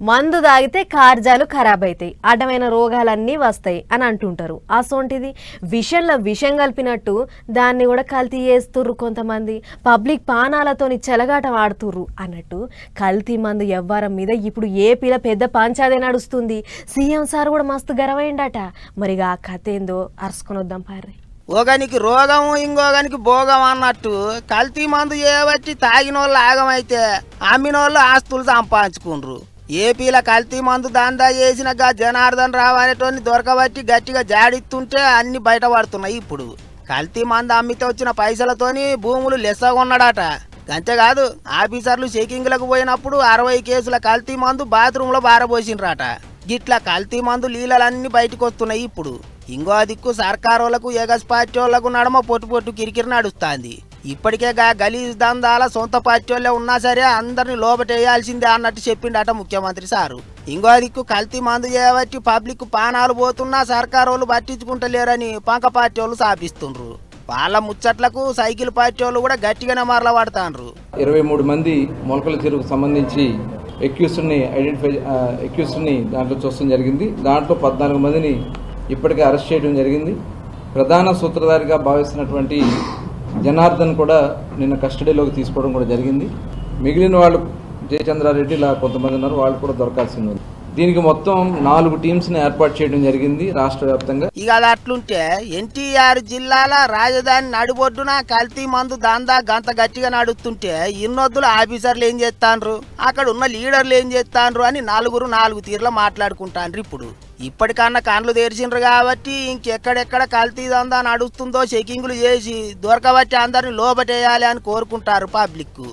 మందు తాగితే కార్జాలు ఖరాబ్ అవుతాయి అడ్డమైన రోగాలన్నీ వస్తాయి అని అంటుంటారు. అసొంటిది విషంలో విషం కలిపినట్టు దాన్ని కూడా కల్తీ చేస్తుర్రు కొంతమంది. పబ్లిక్ పానాలతోని చెలగాట వాడుతుర్రు అన్నట్టు కల్తీ మందు ఎవ్వరం మీద ఇప్పుడు ఏపీలో పెద్ద పంచాదే నడుస్తుంది. సీఎం సార్ కూడా మస్తు గర్వైండట. మరిగా ఆ కథ ఏందో అరుసుకొని వద్దాం ఒకనికి రోగం ఇంకొకనికి భోగం అన్నట్టు కల్తీ మందు చేయబట్టి తాగినోళ్ళు ఆగమైతే అమ్మినోళ్ళు ఆస్తులు సంపాదించుకుండ్రు. ఏపీలో కల్తీ మందు దందా చేసిన గా జనార్దన్ రావు అనేటోని దొరకబట్టి గట్టిగా జాడిస్తుంటే అన్ని బయటపడుతున్నాయి ఇప్పుడు. కల్తీ మందు అమ్మితే వచ్చిన పైసలతోని భూములు లెస్సగొన్నాడట అంతేకాదు ఆఫీసర్లు చెకింగ్లకు పోయినప్పుడు అరవై కేసుల కల్తీ మందు బాత్రూంలో బారబోసినరాట. గిట్లా కల్తీ మందు లీలలన్నీ బయటకు వస్తున్నాయి ఇప్పుడు. ఇంకో దిక్కు సర్కారోళ్ళకు ఎగస్ పార్టీ వాళ్ళకు నడమ పొట్టు పొట్టు కిరికిరి నడుస్తుంది. ఇప్పటికే గా గలీజ్ దందాల సొంత పార్టీ వాళ్ళే ఉన్నా సరే అందరిని లోపటేయాల్సిందే అన్నట్టు చెప్పిండట ముఖ్యమంత్రి సారు. ఇంకో దిక్కు కల్తీ మందు చేయబట్టి పబ్లిక్ పానాలు పోతున్నా సర్కారు వాళ్ళు పట్టించుకుంటలేరని పంక పార్టీ వాళ్ళు సాపిస్తుండ్రు. వాళ్ళ ముచ్చట్లకు సైకిల్ పార్టీ వాళ్ళు కూడా గట్టిగానే మరల పడతాండ్రు. ఇరవై మూడు మంది మొలకల చెరువుకు సంబంధించి ఎక్యూస్డ్ని ఐడెంటిఫై ఎక్యూస్డ్ని దాంట్లో చూడడం జరిగింది. దాంట్లో పద్నాలుగు మందిని ఇప్పటికే అరెస్ట్ చేయడం జరిగింది. ప్రధాన సూత్రధారిగా భావిస్తున్నటువంటి జనార్దన్ కూడా నిన్న కస్టడీలోకి తీసుకోవడం కూడా జరిగింది. మిగిలిన వాళ్ళు జయచంద్రారెడ్డి ఇలా కొంతమంది ఉన్నారు. వాళ్ళు కూడా దొరకాల్సింది. ఉంది దీనికి మొత్తం నాలుగు టీమ్స్ని ఏర్పాటు చేయడం జరిగింది రాష్ట్ర వ్యాప్తంగా. ఇక అది అట్లుంటే ఎన్టీఆర్ జిల్లాల రాజధాని నడిబొడ్డున కల్తీ మందు దందా గంత గట్టిగా నడుస్తుంటే ఇన్నొద్దుల ఆఫీసర్లు ఏం చేస్తాండ్రు? అక్కడ ఉన్న లీడర్లు ఏం చేస్తాండ్రు అని నలుగురు నాలుగు తీర్ల మాట్లాడుకుంటాండ్రు ఇప్పుడు. ఇప్పటికన్నా కండ్లు తెరిచిండ్రు కాబట్టి ఇంకెక్కడెక్కడ కల్తీ దందా నడుస్తుందో చెకింగ్లు చేసి దొరకబట్టి అందరిని లోపటేయాలి అని కోరుకుంటారు పబ్లిక్